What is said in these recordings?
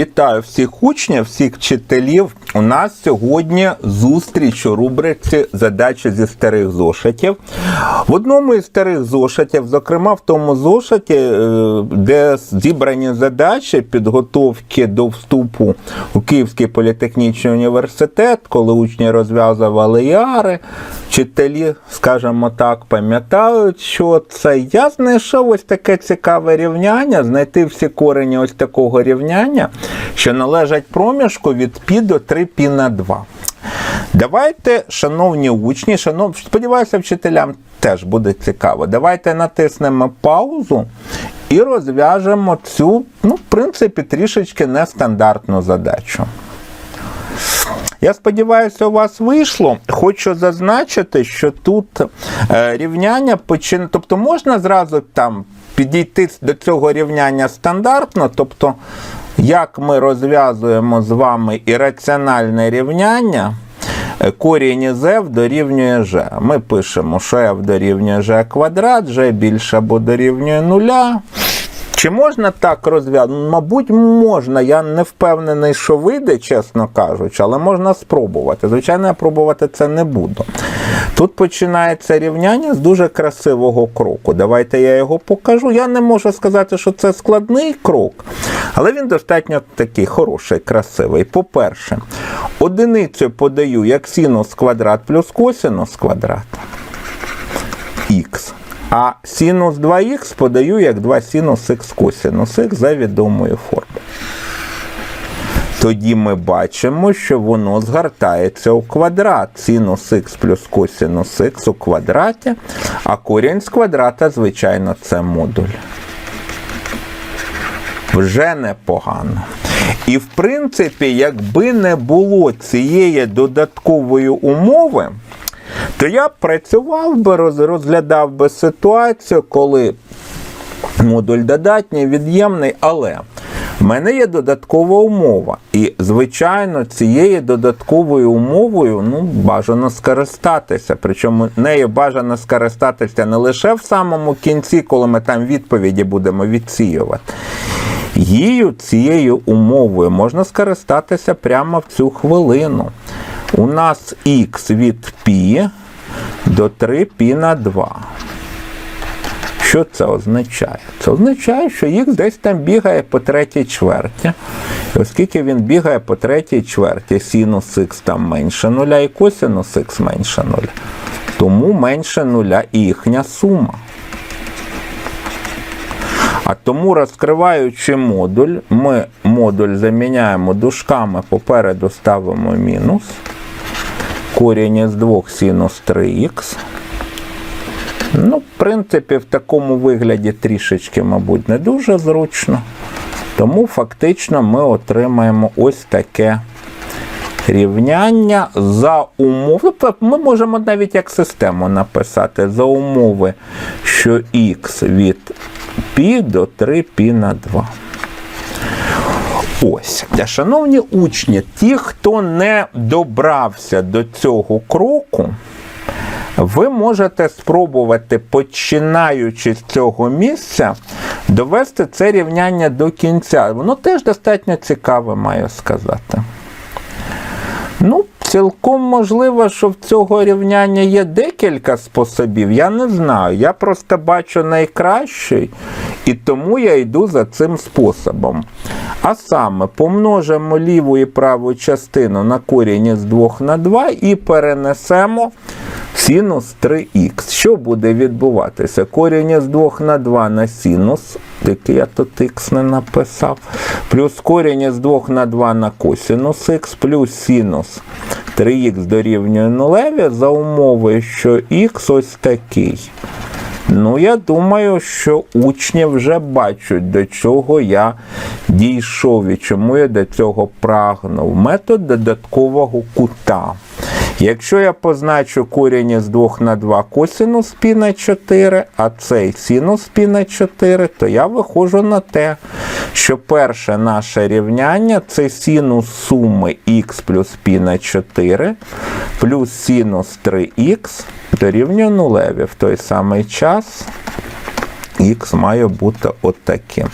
Вітаю всіх учнів, всіх вчителів. У нас сьогодні зустріч у рубриці задачі зі старих зошитів. В одному із старих зошитів, зокрема в тому зошиті, е, де зібрані задачі підготовки до вступу у Київський політехнічний університет, коли учні розв'язували яри, вчителі, скажімо так, пам'ятають, що це. Я знайшов ось таке цікаве рівняння, знайти всі корені ось такого рівняння, що належать проміжку від π до 3π на 2. Давайте, шановні учні, шанов... сподіваюся, вчителям теж буде цікаво. Давайте натиснемо паузу і розв'яжемо цю, ну, в принципі, трішечки нестандартну задачу. Я сподіваюся, у вас вийшло. Хочу зазначити, що тут е, рівняння почин... Тобто можна зразу там підійти до цього рівняння стандартно, тобто, як ми розв'язуємо з вами ірраціональне рівняння. Корінь із f дорівнює g. Ми пишемо, що f дорівнює g квадрат, g більше або дорівнює нуля. Чи можна так розв'язати? Мабуть, можна. Я не впевнений, що вийде, чесно кажучи, але можна спробувати. Звичайно, я пробувати це не буду. Тут починається рівняння з дуже красивого кроку. Давайте я його покажу. Я не можу сказати, що це складний крок, але він достатньо такий хороший, красивий. По-перше, одиницю подаю як синус квадрат плюс косинус квадрат х. А синус 2х подаю як 2 синус х косинус х за відомою формою. Тоді ми бачимо, що воно згортається у квадрат. Синус х плюс косинус х у квадраті, а корінь з квадрата, звичайно, це модуль. Вже непогано. І в принципі, якби не було цієї додаткової умови, то я б працював би, розглядав би ситуацію, коли модуль додатній, від'ємний, але в мене є додаткова умова. І, звичайно, цією додатковою умовою ну, бажано скористатися. Причому нею бажано скористатися не лише в самому кінці, коли ми там відповіді будемо відсіювати. Її цією умовою можна скористатися прямо в цю хвилину. У нас х від π до 3π на 2. Що це означає? Це означає, що х десь там бігає по третій чверті. І оскільки він бігає по третій чверті, синус х там менше нуля і косинус х менше нуля. Тому менше нуля їхня сума. А тому, розкриваючи модуль, ми модуль заміняємо дужками, попереду ставимо мінус. Корінь із 2 синус 3х. Ну, в принципі, в такому вигляді трішечки, мабуть, не дуже зручно. Тому фактично ми отримаємо ось таке рівняння за умови. Тобто Ми можемо навіть як систему написати за умови, що х від π до 3π на 2. Ось, шановні учні, ті, хто не добрався до цього кроку, ви можете спробувати, починаючи з цього місця, довести це рівняння до кінця. Воно теж достатньо цікаве, маю сказати. Ну, цілком можливо, що в цього рівняння є декілька способів. Я не знаю. Я просто бачу найкращий, і тому я йду за цим способом. А саме помножимо ліву і праву частину на корінь із 2 на 2 і перенесемо синус 3х. Що буде відбуватися? Корінь із 2 на 2 на синус, який я тут х не написав, плюс корінь із 2 на 2 на косинус х, плюс синус 3х дорівнює нулеві за умови, що х ось такий. Ну, я думаю, що учні вже бачать, до чого я дійшов і чому я до цього прагнув. Метод додаткового кута. Якщо я позначу корінь із 2 на 2 косинус пі на 4, а цей синус пі на 4, то я виходжу на те, що перше наше рівняння це синус суми х плюс пі на 4 плюс синус 3х дорівнює нулеві в той самий час. х має бути отаким.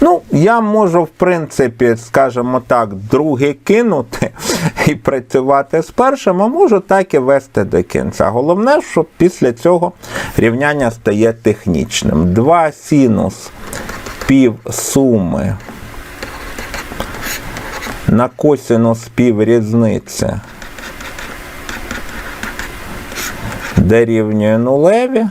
Ну, я можу, в принципі, скажімо так, другий кинути і працювати з першим, а можу так і вести до кінця. Головне, що після цього рівняння стає технічним. 2 синус пів суми на косинус пів різниці дорівнює нулеві.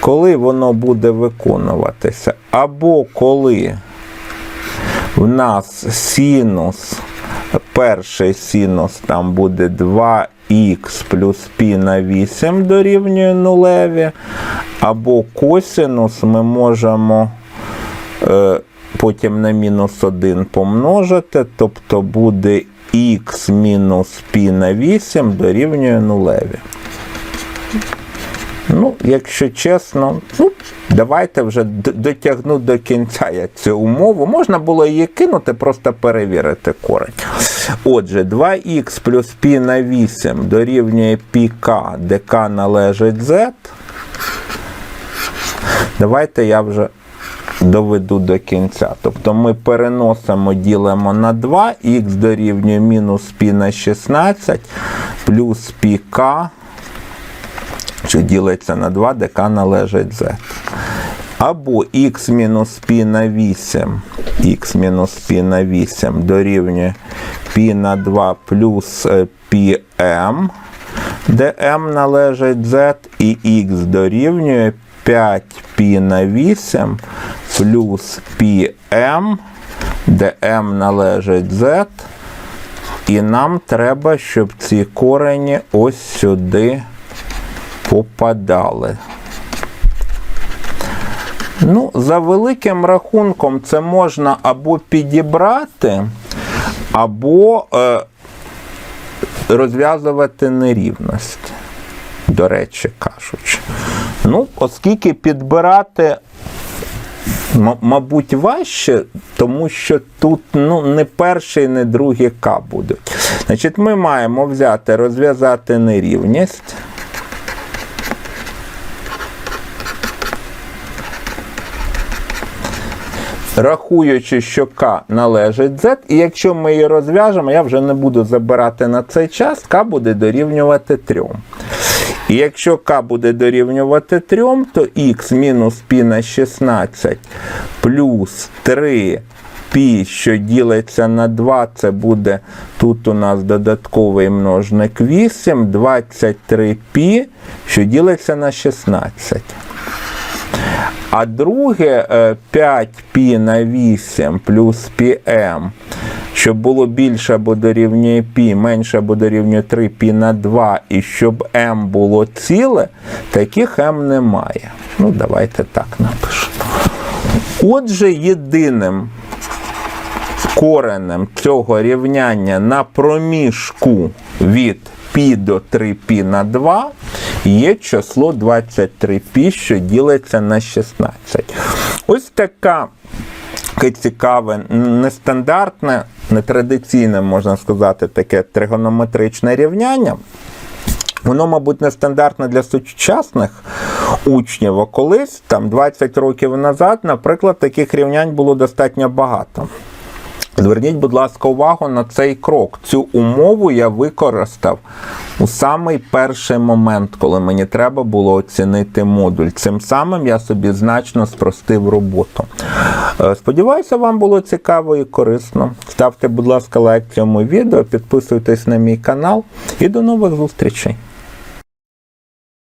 Коли воно буде виконуватися, або коли в нас синус, перший синус там буде 2х плюс π на 8 дорівнює нулеві, або косинус ми можемо е, потім на мінус 1 помножити, тобто буде х мінус π на 8 дорівнює нулеві. Ну, якщо чесно, ну, давайте вже д- дотягну до кінця я цю умову. Можна було її кинути, просто перевірити корень. Отже, 2х плюс π на 8 дорівнює πk, де k належить z. Давайте я вже доведу до кінця. Тобто ми переносимо, ділимо на 2, х дорівнює мінус π на 16 плюс πk що ділиться на 2, де k належить z. Або х мінус π на 8, х мінус π на 8 дорівнює π на 2 плюс е, πm, де m належить z, і х дорівнює 5π на 8 плюс πm, де m належить z. І нам треба, щоб ці корені ось сюди попадали. Ну, за великим рахунком, це можна або підібрати, або е, розв'язувати нерівності, до речі кажучи. Ну, оскільки підбирати, мабуть, важче, тому що тут ну, не перший, не другий К будуть. Значить, ми маємо взяти, розв'язати нерівність. рахуючи, що К належить Z, і якщо ми її розв'яжемо, я вже не буду забирати на цей час, К буде дорівнювати 3. І якщо К буде дорівнювати 3, то Х мінус Пі на 16 плюс 3 Пі, що ділиться на 2, це буде тут у нас додатковий множник 8, 23 пі, що ділиться на 16. А друге 5π на 8 плюс πm, щоб було більше або дорівнює π, менше або дорівнює 3π на 2, і щоб m було ціле, таких m немає. Ну, давайте так напишемо. Отже, єдиним коренем цього рівняння на проміжку від π до 3π на 2 є число 23π, що ділиться на 16. Ось така таке цікаве, нестандартне, нетрадиційне, можна сказати, таке тригонометричне рівняння. Воно, мабуть, нестандартне для сучасних учнів, а колись, там 20 років назад, наприклад, таких рівнянь було достатньо багато. Зверніть, будь ласка, увагу на цей крок. Цю умову я використав у самий перший момент, коли мені треба було оцінити модуль. Цим самим я собі значно спростив роботу. Е, Сподіваюся, вам було цікаво і корисно. Ставте, будь ласка, лайк цьому відео, підписуйтесь на мій канал і до нових зустрічей.